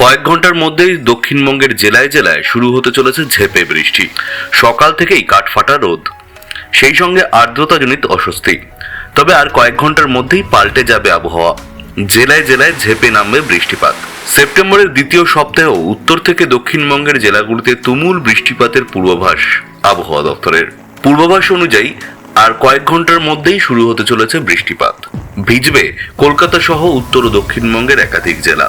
কয়েক ঘণ্টার মধ্যেই দক্ষিণবঙ্গের জেলায় জেলায় শুরু হতে চলেছে ঝেপে বৃষ্টি। সকাল থেকেই কাঠফাটা রোদ। সেই সঙ্গে আর্দ্রতাজনিত অস্বস্তি। তবে আর কয়েক ঘণ্টার মধ্যেই পাল্টে যাবে আবহাওয়া। জেলায় জেলায় ঝেপে নামবে বৃষ্টিপাত। সেপ্টেম্বরের দ্বিতীয় সপ্তাহেও উত্তর থেকে দক্ষিণবঙ্গের জেলাগুলিতে তুমুল বৃষ্টিপাতের পূর্বাভাস আবহাওয়া দপ্তরের। পূর্বাভাস অনুযায়ী আর কয়েক ঘণ্টার মধ্যেই শুরু হতে চলেছে বৃষ্টিপাত। ভিজবে কলকাতা সহ উত্তর ও দক্ষিণবঙ্গের একাধিক জেলা।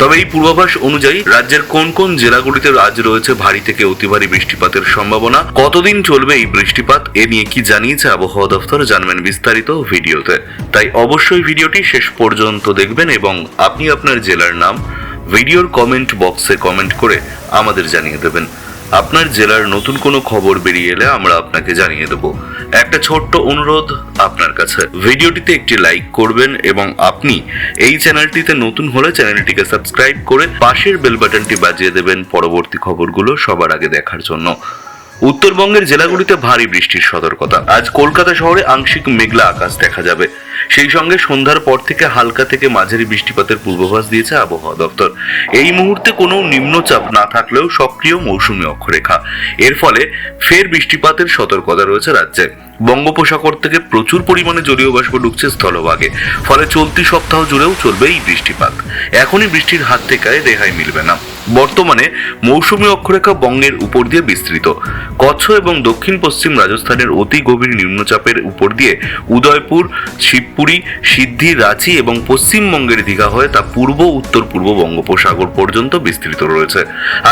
তবে এই পূর্বাভাস অনুযায়ী রাজ্যের কোন কোন জেলাগুলিতে আজ রয়েছে ভারী থেকে অতি ভারী বৃষ্টিপাতের সম্ভাবনা, কতদিন চলবে এই বৃষ্টিপাত, এ নিয়ে কি জানিয়েছে আবহাওয়া দফতর জানবেন বিস্তারিত ভিডিওতে। তাই অবশ্যই ভিডিওটি শেষ পর্যন্ত দেখবেন এবং আপনি আপনার জেলার নাম, ভিডিওর কমেন্ট বক্সে কমেন্ট করে আমাদের জানিয়ে দেবেন। আপনার জেলার নতুন কোনো খবর বেরিয়ে এলে আমরা আপনাকে জানিয়ে দেব। একটা ছোট্ট অনুরোধ আপনার কাছে। ভিডিওটিতে একটি লাইক করবেন এবং আপনি এই চ্যানেলটিতে নতুন হলে চ্যানেলটিকে সাবস্ক্রাইব করে পাশের বেল বাটনটি বাজিয়ে দেবেন পরবর্তী খবরগুলো সবার আগে দেখার জন্য। উত্তরবঙ্গের জেলাগুলিতে ভারী বৃষ্টির সতর্কতা। আজ কলকাতা শহরে আংশিক মেঘলা আকাশ দেখা যাবে। সেই সঙ্গে সন্ধ্যার পর থেকে হালকা থেকে মাঝারি বৃষ্টিপাতের পূর্বাভাস দিয়েছে আবহাওয়া দপ্তর। এই মুহূর্তে কোনো নিম্নচাপ না থাকলেও সক্রিয় মৌসুমী অক্ষরেখা। এর ফলে ফের বৃষ্টিপাতের সতর্কতা রয়েছে রাজ্যে। বঙ্গোপসাগর থেকে প্রচুর পরিমাণে জলীয় বাষ্প ঢুকছে স্থলভাগে, ফলে চলতি সপ্তাহ জুড়েও চলবে এই বৃষ্টিপাত। এখনই বৃষ্টির হাত থেকে রেহাই মিলবে না। বর্তমানে মৌসুমী অক্ষরেখা বঙ্গের উপর দিয়ে বিস্তৃত। কচ্ছ এবং দক্ষিণ পশ্চিম রাজস্থানের অতি গভীর নিম্নচাপের উপর দিয়ে উদয়পুর শিবপুরী সিদ্ধি, রাঁচি এবং পশ্চিমবঙ্গের দীঘা হয়ে তা পূর্ব, উত্তর, পূর্ব বঙ্গোপসাগর পর্যন্ত বিস্তৃত রয়েছে।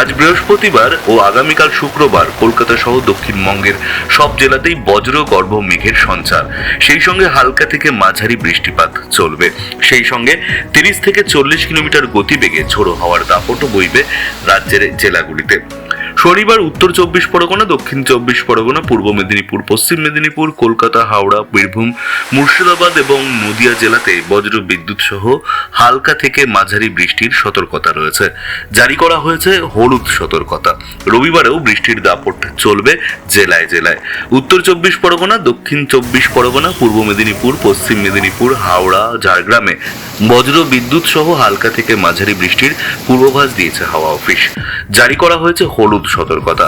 আজ বৃহস্পতিবার ও আগামীকাল শুক্রবার কলকাতা সহ দক্ষিণবঙ্গের সব জেলাতেই বজ্র, গর্ভ, মেঘের সঞ্চার। সেই সঙ্গে হালকা থেকে মাঝারি বৃষ্টিপাত চলবে। সেই সঙ্গে তিরিশ থেকে চল্লিশ কিলোমিটার গতিবেগে ঝোড়ো হওয়ার দাপটও বইবে রাজ্যের জেলাগুলিতে। শনিবার উত্তর চব্বিশ পরগনা, দক্ষিণ চব্বিশ পরগনা, পূর্ব মেদিনীপুর, পশ্চিম মেদিনীপুর, কলকাতা, হাওড়া, বীরভূম, মুর্শিদাবাদ এবং নদিয়া জেলাতে বজ্র বিদ্যুৎ সহ হালকা থেকে মাঝারি বৃষ্টির সতর্কতা রয়েছে। জারি করা হয়েছে হলুদ সতর্কতা। রবিবারেও বৃষ্টির দাপট চলবে জেলায় জেলায়। উত্তর চব্বিশ পরগনা, দক্ষিণ চব্বিশ পরগনা, পূর্ব মেদিনীপুর, পশ্চিম মেদিনীপুর, হাওড়া, ঝাড়গ্রামে বজ্র বিদ্যুৎ সহ হালকা থেকে মাঝারি বৃষ্টির পূর্বাভাস দিয়েছে হাওয়া অফিস। জারি করা হয়েছে হলুদ সতর্কতা।